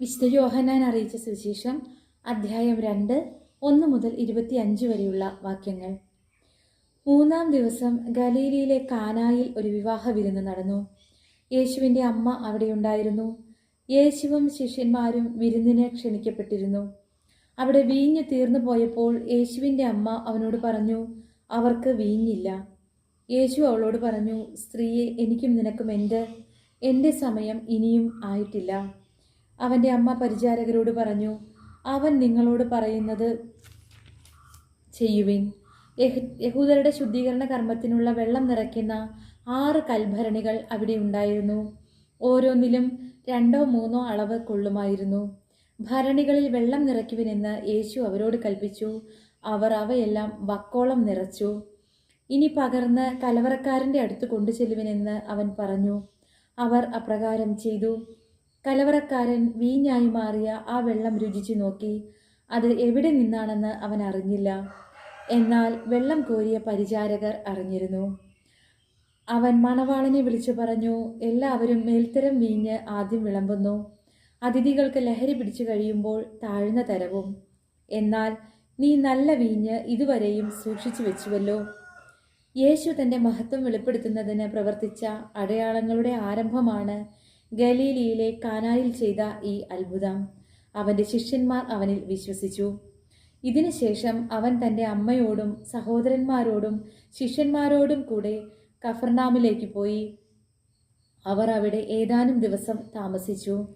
വിശുദ്ധ യോഹനാൻ അറിയിച്ച സുവിശേഷം അധ്യായം രണ്ട് ഒന്ന് മുതൽ ഇരുപത്തി അഞ്ച് വരെയുള്ള വാക്യങ്ങൾ. മൂന്നാം ദിവസം ഗലീലിയിലെ കാനായിൽ ഒരു വിവാഹ വിരുന്ന് നടന്നു. യേശുവിന്റെ അമ്മ അവിടെ ഉണ്ടായിരുന്നു. യേശുവും ശിഷ്യന്മാരും വിരുന്നിന് ക്ഷണിക്കപ്പെട്ടിരുന്നു. അവിടെ വീഞ്ഞ് തീർന്നു പോയപ്പോൾ യേശുവിന്റെ അമ്മ അവനോട് പറഞ്ഞു അവർക്ക് വീഞ്ഞില്ല. യേശു അവളോട് പറഞ്ഞു സ്ത്രീയെ എനിക്കും നിനക്കും എന്റെ എന്റെ സമയം ഇനിയും ആയിട്ടില്ല. അവന്റെ അമ്മ പരിചാരകരോട് പറഞ്ഞു അവൻ നിങ്ങളോട് പറയുന്നത് ചെയ്യുവിൻ. യഹൂദരുടെ ശുദ്ധീകരണ കർമ്മത്തിനുള്ള വെള്ളം നിറയ്ക്കുന്ന ആറ് കൽഭരണികൾ അവിടെ ഉണ്ടായിരുന്നു. ഓരോന്നിലും രണ്ടോ മൂന്നോ അളവ് കൊള്ളുമായിരുന്നു. ഭരണികളിൽ വെള്ളം നിറയ്ക്കുവിനെന്ന് യേശു അവരോട് കൽപ്പിച്ചു. അവർ അവയെല്ലാം വക്കോളം നിറച്ചു. ഇനി പകർന്ന് കലവറക്കാരന്റെ അടുത്ത് കൊണ്ടുചെല്ലുവിനെന്ന് അവൻ പറഞ്ഞു. അവർ അപ്രകാരം ചെയ്തു. കലവറക്കാരൻ വീഞ്ഞായി മാറിയ ആ വെള്ളം രുചിച്ചു നോക്കി. അത് എവിടെ നിന്നാണെന്ന് അവൻ അറിഞ്ഞില്ല. എന്നാൽ വെള്ളം കോരിയ പരിചാരകർ അറിഞ്ഞിരുന്നു. അവൻ മണവാളനെ വിളിച്ചു പറഞ്ഞു എല്ലാവരും മേൽത്തരം വീഞ്ഞ് ആദ്യം വിളമ്പുന്നു. അതിഥികൾക്ക് ലഹരി പിടിച്ചു കഴിയുമ്പോൾ താഴ്ന്ന തരവും. എന്നാൽ നീ നല്ല വീഞ്ഞ് ഇതുവരെയും സൂക്ഷിച്ചു വെച്ചുവല്ലോ. യേശു തന്റെ മഹത്വം വെളിപ്പെടുത്തുന്നതിന് പ്രവർത്തിച്ച അടയാളങ്ങളുടെ ആരംഭമാണ് ഗലീലിയിലെ കാനാലിൽ ചെയ്ത ഈ അത്ഭുതം അവന്റെ ശിഷ്യന്മാർ അവനിൽ വിശ്വസിച്ചു. ഇതിനുശേഷം അവൻ തന്റെ അമ്മയോടും സഹോദരന്മാരോടും ശിഷ്യന്മാരോടും കൂടെ കഫർനാമിലേക്ക് പോയി. അവർ അവിടെ ഏതാനും ദിവസം താമസിച്ചു.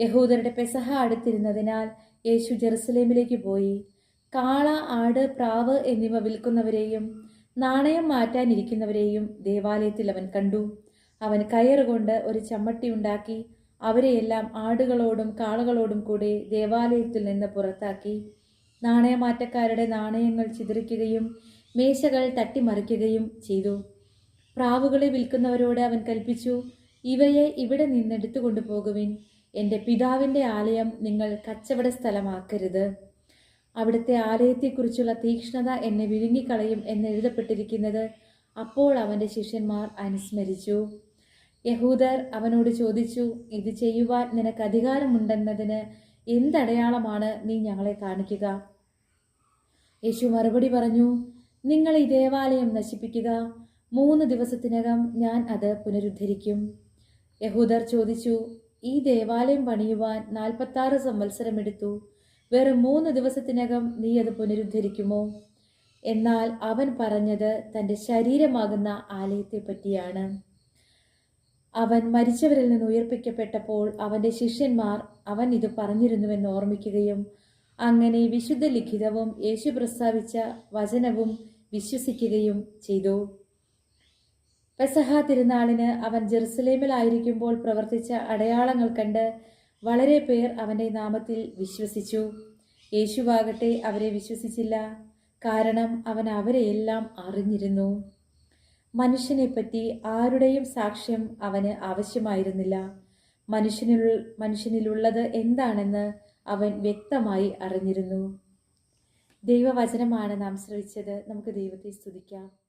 യഹൂദരുടെ പെസഹ അടുത്തിരുന്നതിനാൽ യേശു ജെറുസലേമിലേക്ക് പോയി. കാള ആട് പ്രാവ് എന്നിവ വിൽക്കുന്നവരെയും നാണയം മാറ്റാനിരിക്കുന്നവരെയും ദേവാലയത്തിൽ അവൻ കണ്ടു. അവൻ കയറുകൊണ്ട് ഒരു ചമ്മട്ടി ഉണ്ടാക്കി അവരെയെല്ലാം ആടുകളോടും കാളകളോടും കൂടെ ദേവാലയത്തിൽ നിന്ന് പുറത്താക്കി. നാണയമാറ്റക്കാരുടെ നാണയങ്ങൾ ചിതറിക്കുകയും മേശകൾ തട്ടിമറിക്കുകയും ചെയ്തു. പ്രാവുകളെ വിൽക്കുന്നവരോട് അവൻ കൽപ്പിച്ചു ഇവയെ ഇവിടെ നിന്നെടുത്തു കൊണ്ടുപോകുവിൻ എന്റെ പിതാവിന്റെ ആലയം നിങ്ങൾ കച്ചവട സ്ഥലമാക്കരുത്. അവിടുത്തെ ആലയത്തെക്കുറിച്ചുള്ള തീക്ഷ്ണത എന്നെ വിഴുങ്ങിക്കളയും എന്നെഴുതപ്പെട്ടിരിക്കുന്നത് അപ്പോൾ അവന്റെ ശിഷ്യന്മാർ അനുസ്മരിച്ചു. യഹൂദർ അവനോട് ചോദിച്ചു ഇത് ചെയ്യുവാൻ നിനക്ക് അധികാരമുണ്ടെന്നതിന് എന്തടയാളമാണ് നീ ഞങ്ങളെ കാണിക്കുക? യേശു മറുപടി പറഞ്ഞു നിങ്ങൾ ഈ ദേവാലയം നശിപ്പിക്കുക. മൂന്ന് ദിവസത്തിനകം ഞാൻ അത് പുനരുദ്ധരിക്കും. യഹൂദർ ചോദിച്ചു ഈ ദേവാലയം പണിയുവാൻ നാൽപ്പത്താറ് സംവത്സരമെടുത്തു. വെറും മൂന്ന് ദിവസത്തിനകം നീ അത് പുനരുദ്ധരിക്കുമോ? എന്നാൽ അവൻ പറഞ്ഞത് തന്റെ ശരീരമാകുന്ന ആലയത്തെ പറ്റിയാണ് അവൻ മരിച്ചവരിൽ നിന്ന് ഉയർപ്പിക്കപ്പെട്ടപ്പോൾ അവന്റെ ശിഷ്യന്മാർ അവൻ ഇത് പറഞ്ഞിരുന്നുവെന്ന് ഓർമ്മിക്കുകയും അങ്ങനെ വിശുദ്ധ ലിഖിതവും യേശു പ്രസ്താവിച്ച വചനവും വിശ്വസിക്കുകയും ചെയ്തു. പെസഹ തിരുനാളിന് അവൻ ജെറുസലേമിലായിരിക്കുമ്പോൾ പ്രവർത്തിച്ച അടയാളങ്ങൾ കണ്ട് വളരെ പേർ അവന്റെ നാമത്തിൽ വിശ്വസിച്ചു. യേശുവാകട്ടെ അവരെ വിശ്വസിച്ചില്ല. കാരണം അവൻ അവരെയെല്ലാം അറിഞ്ഞിരുന്നു. മനുഷ്യനെപ്പറ്റി ആരുടെയും സാക്ഷ്യം അവന് ആവശ്യമായിരുന്നില്ല. മനുഷ്യനിൽ മനുഷ്യനിലുള്ളത് എന്താണെന്ന് അവൻ വ്യക്തമായി അറിഞ്ഞിരുന്നു. ദൈവവചനമാണ് നാം ശ്രവിച്ചത്. നമുക്ക് ദൈവത്തെ സ്തുതിക്കാം.